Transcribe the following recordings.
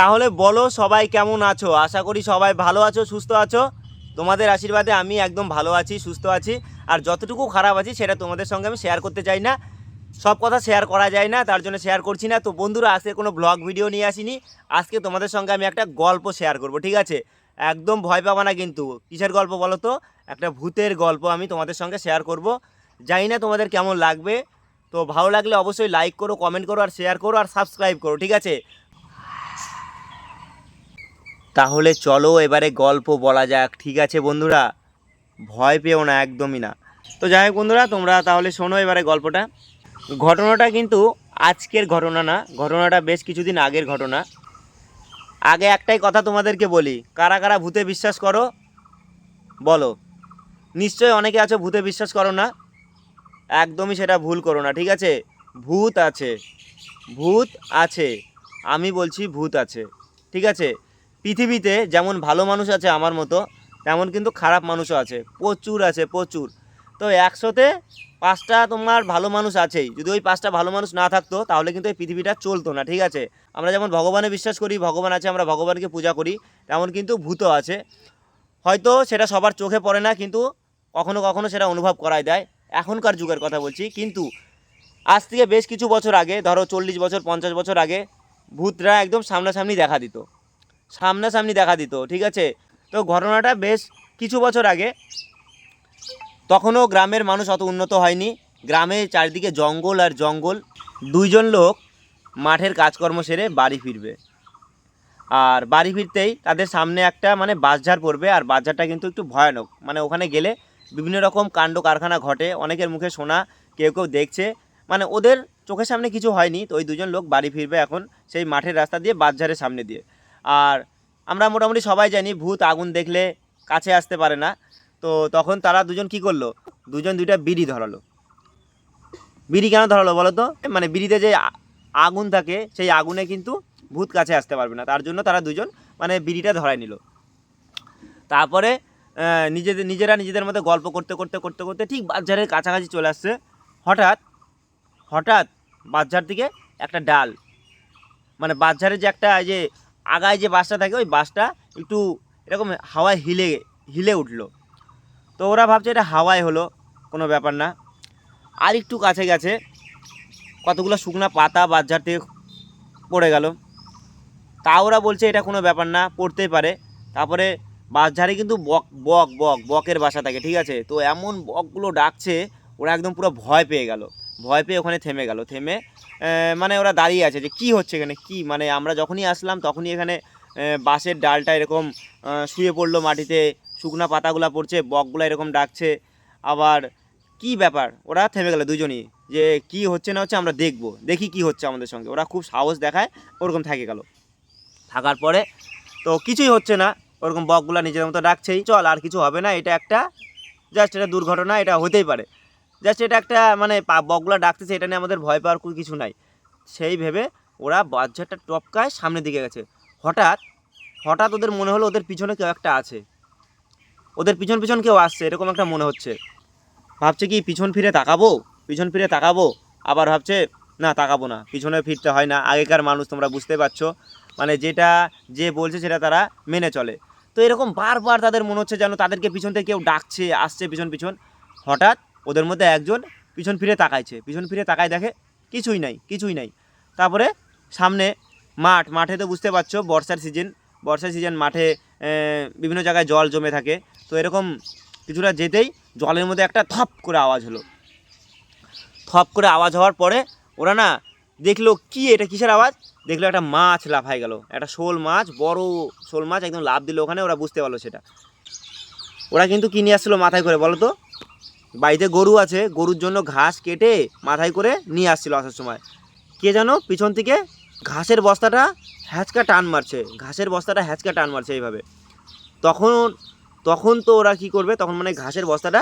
তাহলে বলো সবাই কেমন আছো? আশা করি সবাই ভালো আছো, সুস্থ আছো। তোমাদের আশীর্বাদে আমি একদম ভালো আছি, সুস্থ আছি। আর যতটুকু খারাপ আছি সেটা তোমাদের সঙ্গে আমি শেয়ার করতে চাই না। সব কথা শেয়ার করা যায় না, তার জন্য শেয়ার করছি না। তো বন্ধুরা, আজকে কোনো ব্লগ ভিডিও নিয়ে আসিনি। আজকে তোমাদের সঙ্গে আমি একটা গল্প শেয়ার করব, ঠিক আছে? একদম ভয় পাবা না কিন্তু। কিসের গল্প বলো তো? একটা ভূতের গল্প আমি তোমাদের সঙ্গে শেয়ার করব। জানি না তোমাদের কেমন লাগবে। তো ভালো লাগলে অবশ্যই লাইক করো কমেন্ট করো আর শেয়ার করো আর সাবস্ক্রাইব করো, ঠিক আছে? তাহলে চলো এবারে গল্প বলা যাক, ঠিক আছে বন্ধুরা? ভয় পেও না, একদমই না। তো যাই হোক বন্ধুরা, তোমরা তাহলে শোনো এবারে গল্পটা। ঘটনাটা কিন্তু আজকের ঘটনা না, ঘটনাটা বেশ কিছুদিন আগের ঘটনা। আগে একটাই কথা তোমাদেরকে বলি, কারা কারা ভূতে বিশ্বাস করো? বলো। নিশ্চয়ই অনেকে আছো ভূতে বিশ্বাস করো না? একদমই সেটা ভুল করো না, ঠিক আছে? ভূত আছে। ভূত আছে। আমি বলছি ভূত আছে, ঠিক আছে? পৃথিবীতে যেমন ভালো মানুষ আছে আমার মতো, তেমন কিন্তু খারাপ মানুষও আছে। প্রচুর আছে, প্রচুর। তো একশোতে পাঁচটা তোমার ভালো মানুষ আছেই। যদি ওই পাঁচটা ভালো মানুষ না থাকতো, তাহলে কিন্তু এই পৃথিবীটা চলতো না, ঠিক আছে? আমরা যেমন ভগবানে বিশ্বাস করি, ভগবান আছে, আমরা ভগবানকে পূজা করি, তেমন কিন্তু ভূতও আছে। হয়তো সেটা সবার চোখে পড়ে না, কিন্তু কখনো কখনো সেটা অনুভব করাই দেয়। এখনকার যুগের কথা বলছি, কিন্তু আজ থেকে বেশ কিছু বছর আগে, ধরো চল্লিশ বছর, পঞ্চাশ বছর আগে, ভূতরা একদম সামনাসামনি দেখা দিত। সামনাসামনি দেখা দিত, ঠিক আছে? তো ঘটনাটা বেশ কিছু বছর আগে। তখনও গ্রামের মানুষ অত উন্নত হয়নি। গ্রামে চারিদিকে জঙ্গল আর জঙ্গল। দুইজন লোক মাঠের কাজকর্ম সেরে বাড়ি ফিরবে। আর বাড়ি ফিরতেই তাদের সামনে একটা মানে বাসঝাড় পড়বে, আর বাসঝাড়টা কিন্তু একটু ভয়ানক। মানে ওখানে গেলে বিভিন্ন রকম কাণ্ড কারখানা ঘটে, অনেকের মুখে শোনা কেউ কেউ দেখছে। মানে ওদের চোখের সামনে কিছু হয়নি, তো ওই দুজন লোক বাড়ি ফিরবে এখন সেই মাঠের রাস্তা দিয়ে বাসঝাড়ের সামনে দিয়ে। আর আমরা মোটামুটি সবাই জানি ভূত আগুন দেখলে কাছে আসতে পারে না। তো তখন তারা দুজন কি করল? দুজন দুইটা বিড়ি ধরালো। বিড়ি কেন ধরালো বলো তো? মানে বিড়িতে যে আগুন থাকে, সেই আগুনে কিন্তু ভূত কাছে আসতে পারবে না। তার জন্য তারা দুজন মানে বিড়িটা ধরাই নিল। তারপরে নিজেদের, নিজেরা নিজেদের মধ্যে গল্প করতে করতে করতে করতে ঠিক বাজারের কাছাকাছি চলে আসছে। হঠাৎ হঠাৎ বাজার থেকে একটা ডাল। মানে বাজারে যে একটা যে আগায় যে বাসটা থাকে, ওই বাসটা একটু এরকম হাওয়ায় হিলে হিলে উঠল। তো ওরা ভাবছে এটা হাওয়ায় হলো, কোনো ব্যাপার না। আর একটু কাছে গেছে, কতগুলো শুকনো পাতা বাজার থেকে পড়ে গেল। তা ওরা বলছে এটা কোনো ব্যাপার না, পড়তেই পারে। তারপরে বাসঝাড়ে কিন্তু বক বক বক, বকের বাসা থাকে, ঠিক আছে? তো এমন বকগুলো ডাকছে, ওরা একদম পুরো ভয় পেয়ে গেল। ভয় পেয়ে ওখানে থেমে গেল। থেমে মানে ওরা দাঁড়িয়ে আছে যে কি হচ্ছে এখানে? কি? মানে আমরা যখনই আসলাম তখনই এখানে বাঁশের ডালটা এরকম শুয়ে পড়ল মাটিতে, শুকনো পাতাগুলো পড়ছে, বকগুলো এরকম ডাকছে। আবার কি ব্যাপার? ওরা থেমে গেল দুজনই যে কি হচ্ছে না হচ্ছে আমরা দেখব, দেখি কি হচ্ছে আমাদের সঙ্গে। ওরা খুব সাহস দেখায়, ওরকম থেকে গেল। থাকার পরে তো কিছুই হচ্ছে না, ওরকম বকগুলা নিজের মতো ডাকছেই, চল আর কিছু হবে না, এটা একটা, জাস্ট এটা দুর্ঘটনা, এটা হতেই পারে। জাস্ট এটা একটা মানে বকগুলা ডাকতেছে, এটা নিয়ে আমাদের ভয় পাওয়ার কিছু নাই। সেই ভেবে ওরা বাচ্চাটা টপকায় সামনের দিকে গেছে। হঠাৎ হঠাৎ ওদের মনে হলো ওদের পিছনে কেউ একটা আছে। ওদের পিছন পিছন কেউ আসছে, এরকম একটা মনে হচ্ছে। ভাবছে কি, পিছন ফিরে তাকাবো? পিছন ফিরে তাকাবো? আবার ভাবছে, না, তাকাবো না, পিছনে ফিরতে হয় না। আগেকার মানুষ তোমরা বুঝতে পারছ। মানে যেটা, যে বলছে সেটা তারা মেনে চলে। তো এরকম বারবার তাদের মনে হচ্ছে যেন তাদেরকে পিছন থেকে কেউ ডাকছে, আসছে পিছন পিছন। হঠাৎ ওদের মধ্যে একজন পিছন ফিরে তাকাইছে। পিছন ফিরে তাকায় দেখে কিছুই নাই কিছুই নাই। তারপরে সামনে মাঠ, মাঠে তো বুঝতে পারছ বর্ষার সিজন বর্ষার সিজন মাঠে বিভিন্ন জায়গায় জল জমে থাকে। তো এরকম কিছুটা যেতেই জলের মধ্যে একটা থপ করে আওয়াজ হলো। থপ করে আওয়াজ হওয়ার পরে ওরা না দেখল কি এটা কিসের আওয়াজ? দেখল একটা মাছ লাফাই গেল। একটা শোল মাছ, বড় শোল মাছ একদম লাভ দিল ওখানে, ওরা বুঝতে পারল সেটা। ওরা কিন্তু কি নিয়ে আসছিল মাথায় করে বলো তো? বাড়িতে গরু আছে, গরুর জন্য ঘাস কেটে মাথায় করে নিয়ে আসছিল আসার সময়। কে যেন পিছন থেকে ঘাসের বস্তাটা হ্যাঁচকা টান মারছে। ঘাসের বস্তাটা হ্যাঁচকা টান মারছে এইভাবে। তখন তখন তো ওরা কি করবে? তখন মানে ঘাসের বস্তাটা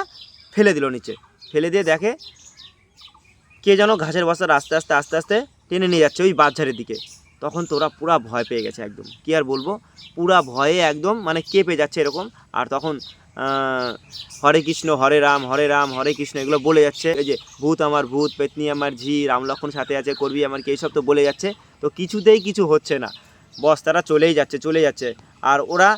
ফেলে দিল নিচে। ফেলে দিয়ে দেখে কে যেন ঘাসের বস্তাটা আস্তে আস্তে আস্তে আস্তে টেনে নিয়ে যাচ্ছে ওই বাচ্চারের দিকে। তখন তো ওরা পুরা ভয় পেয়ে গেছে একদম। কি আর বলব? পুরা ভয়ে একদম মানে কেঁপে যাচ্ছে এরকম। আর তখন হরে কৃষ্ণ, হরে রাম হরে রাম, হরে কৃষ্ণ এগুলো বলে যাচ্ছে। এই যে ভূত আমার ভূত, পেতনি আমার ঝি, রাম লক্ষণ সাথে আছে, করবি আমার কি এইসব তো বলে যাচ্ছে। তো কিছুতেই কিছু হচ্ছে না। বস্তাটা চলেই যাচ্ছে, চলে যাচ্ছে। আর ওরা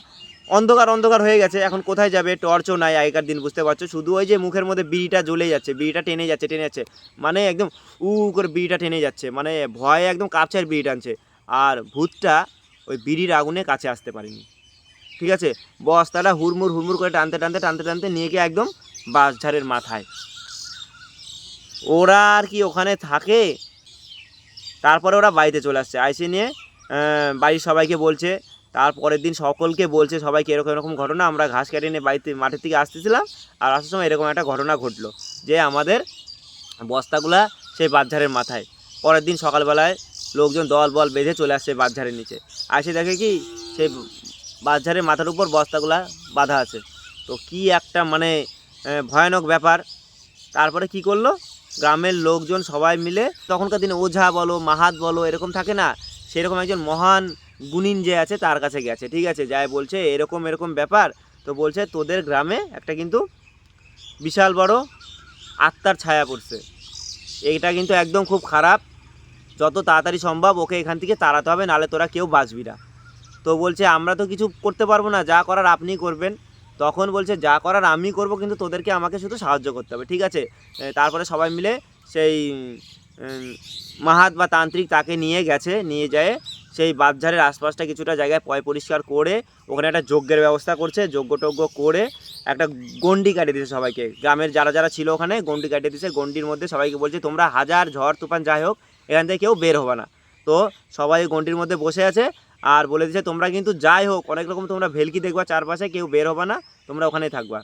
অন্ধকার অন্ধকার হয়ে গেছে। এখন কোথায় যাবে? টর্চও নাই, আগেকার দিন বুঝতে পারছ? শুধু ওই যে মুখের মধ্যে বিড়িটা জ্বলে যাচ্ছে, বিড়িটা টেনে যাচ্ছে টেনে যাচ্ছে। মানে একদম উ করে বিড়িটা টেনে যাচ্ছে। মানে ভয়ে একদম কাঁপছে আর বিড়ি টানছে আর ভূতটা ওই বিড়ির আগুনে কাছে আসতে পারেনি। ঠিক আছে? বস্তাটা হুড়মুড় হুড়মুড় করে টানতে টানতে টানতে টানতে নিয়ে গিয়ে একদম বাঁশঝাড়ের মাথায়। ওরা আর কি ওখানে থাকে? তারপরে ওরা বাড়িতে চলে আসছে। আইসে নিয়ে বাড়ির সবাইকে বলছে। তারপরের দিন সকলকে বলছে, সবাইকে এরকম এরকম ঘটনা। আমরা ঘাস কেটে নিয়ে বাড়িতে, মাঠের থেকে আসতেছিলাম আর আসার সময় এরকম একটা ঘটনা ঘটলো যে আমাদের বস্তাগুলা সেই বাঁধঝাড়ের মাথায়। পরের দিন সকালবেলায় লোকজন দল বল বেঁধে চলে আসছে বাঁধঝাড়ের নিচে। আসে দেখে কি সেই বাঁধঝাড়ের মাথার উপর বস্তাগুলা বাঁধা আছে। তো কি একটা মানে ভয়ানক ব্যাপার। তারপরে কি করল? গ্রামের লোকজন সবাই মিলে, তখনকার দিনে ওঝা বলো, মাহাত বলো, এরকম থাকে না, সেরকম একজন মহান গুণিন যে আছে, তার কাছে গেছে। ঠিক আছে, যাই বলছে, এরকম এরকম ব্যাপার। তো বলছে, তোদের গ্রামে একটা কিন্তু বিশাল বড় আত্মার ছায়া পড়ছে। এইটা কিন্তু একদম খুব খারাপ। যত তাড়াতাড়ি সম্ভব ওকে এখান থেকে তাড়াতে হবে নাহলে তোরা কেউ বাঁচবি না। তো বলছে, আমরা তো কিছু করতে পারব না, যা করার আপনিই করবেন। তখন বলছে, যা করার আমি করব, কিন্তু তোদেরকে আমাকে শুধু সাহায্য করতে হবে। ঠিক আছে? তারপরে সবাই মিলে সেই মাহাত বা তান্ত্রিক তাকে নিয়ে গেছে, নিয়ে যায় সেই বাঁধঝাড়ের আশপাশটা কিছুটা জায়গায় পয় পরিষ্কার করে, ওখানে একটা যজ্ঞের ব্যবস্থা করছে, যজ্ঞ টজ্ঞ করে একটা গন্ডি কাটিয়ে দিয়েছে সবাইকে। গ্রামের যারা যারা ছিল ওখানে গন্ডি কাটিয়ে দিয়েছে গন্ডির মধ্যে সবাইকে বলছে, তোমরা হাজার ঝড়, তুফান যাই হোক, এখান থেকে কেউ বের হবে না। তো সবাই গন্ডির মধ্যে বসে আছে আর বলে দিয়েছে তোমরা কিন্তু যাই হোক, অনেক রকম তোমরা ভেলকি দেখবা, চারপাশে কেউ বের হবে না, তোমরা ওখানেই থাকবা।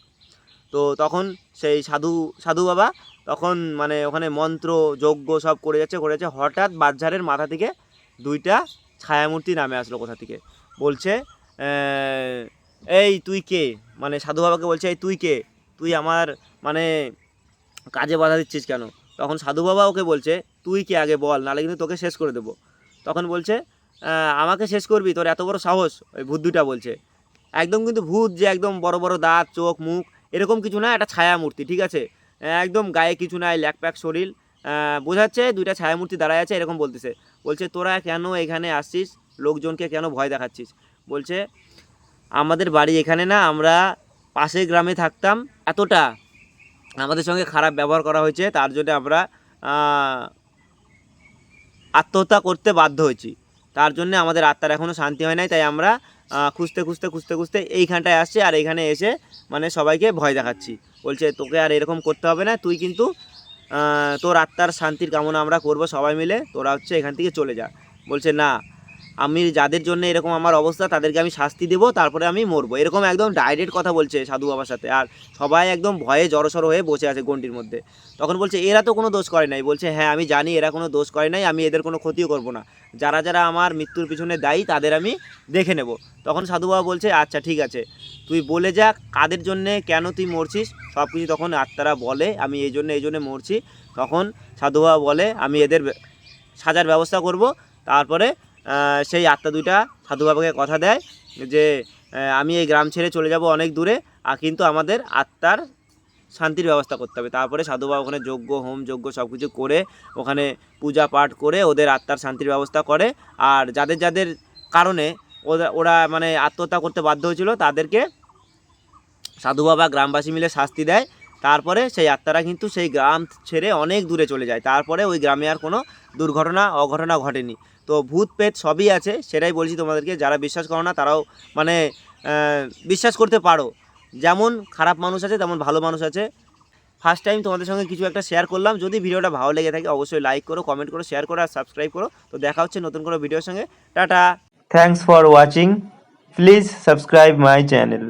তো তখন সেই সাধু সাধু বাবা তখন মানে ওখানে মন্ত্র, যজ্ঞ সব করে যাচ্ছে করে যাচ্ছে। হঠাৎ বাজারের মাথা থেকে দুইটা ছায়ামূর্তি নামে আসলো কোথা থেকে। বলছে এই তুই কে? মানে সাধু বাবাকে বলছে, এই তুই কে? তুই আমার মানে কাজে বাধা দিচ্ছিস কেন? তখন সাধু বাবা ওকে বলছে, তুই কে? আগে বল, নাহলে কিন্তু তোকে শেষ করে দেবো। তখন বলছে আমাকে শেষ করবি, তোর এত বড় সাহস, ওই ভূত দুটা বলছে। একদম কিন্তু ভূত যে একদম বড় বড় দাঁত, চোখ, মুখ, এরকম কিছু না, একটা ছায়া মূর্তি ঠিক আছে? একদম গায়ে কিছু নাই, ল্যাক প্যাক শরীর। বোঝাচ্ছে দুইটা ছায়া মূর্তি দাঁড়ায় আছে, এরকম বলতেছে। বলছে, তোরা কেন এখানে আসছিস? লোকজনকে কেন ভয় দেখাচ্ছিস? বলছে, আমাদের বাড়ি এখানে না, আমরা পাশের গ্রামে থাকতাম। এতটা আমাদের সঙ্গে খারাপ ব্যবহার করা হয়েছে, তার জন্য আমরা আত্মহত্যা করতে বাধ্য হয়েছি। তার জন্য আমাদের আত্মার এখনও শান্তি হয় নাই, তাই আমরা খুঁজতে খুঁজতে খুঁজতে খুঁজতে এইখানটায় আসছি আর এইখানে এসে মানে সবাইকে ভয় দেখাচ্ছি। বলছে, তোকে আর এরকম করতে হবে না, তুই কিন্তু তোর আত্মার শান্তির কামনা আমরা করব সবাই মিলে, তোরা হচ্ছে এখান থেকে চলে যা। বলছে, না আমি যাদের জন্য এরকম আমার অবস্থা, তাদেরকে আমি শাস্তি দেবো, তারপরে আমি মরবো। এরকম একদম ডাইরেক্ট কথা বলছে সাধু বাবার সাথে। আর সবাই একদম ভয়ে জড়সড় হয়ে বসে আছে গন্ডির মধ্যে। তখন বলছে, এরা তো কোনো দোষ করে নাই। বলছে হ্যাঁ আমি জানি এরা কোনো দোষ করে নাই, আমি এদের কোনো ক্ষতিও করব না। যারা যারা আমার মৃত্যুর পিছনে দায়ী, তাদের আমি দেখে নেব। তখন সাধু বাবা বলছে আচ্ছা ঠিক আছে। তুই বলে যা, কাদের জন্যে কেন তুই মরছিস? সব কিছু তখন আত্মারা বলে, আমি এই জন্য, এই জন্যে মরছি। তখন সাধু বাবা বলে, আমি এদের সাজার ব্যবস্থা করব, তারপরে সেই আত্মা দুইটা সাধু বাবাকে কথা দেয় যে আমি এই গ্রাম ছেড়ে চলে যাব অনেক দূরে, আর কিন্তু আমাদের আত্মার শান্তির ব্যবস্থা করতে হবে। তারপরে সাধু বাবা ওখানে যজ্ঞ, হোম যজ্ঞ সব কিছু করে, ওখানে পূজা পাঠ করে ওদের আত্মার শান্তির ব্যবস্থা করে। আর যাদের যাদের কারণে ওরা ওরা মানে আত্মহত্যা করতে বাধ্য হয়েছিল, তাদেরকে সাধু বাবা গ্রামবাসী মিলে শাস্তি দেয়। তারপরে সেই আত্মারা কিন্তু সেই গ্রাম ছেড়ে অনেক দূরে চলে যায়। তারপরে ওই গ্রামে আর কোনো দুর্ঘটনা, অঘটনা ঘটেনি। তো ভূত পেট সবই আছে, সেটাই বলছি তোমাদেরকে, যারা বিশ্বাস করো না তারাও মানে বিশ্বাস করতে পারো। যেমন খারাপ মানুষ আছে, তেমন ভালো মানুষ আছে। ফার্স্ট টাইম তোমাদের সঙ্গে কিছু একটা শেয়ার করলাম। যদি ভিডিওটা ভালো লেগে থাকে, অবশ্যই লাইক করো কমেন্ট করো শেয়ার করো আর সাবস্ক্রাইব করো। তো দেখা হচ্ছে নতুন কোনো ভিডিওর সঙ্গে। Tata! Thanks for watching please subscribe my channel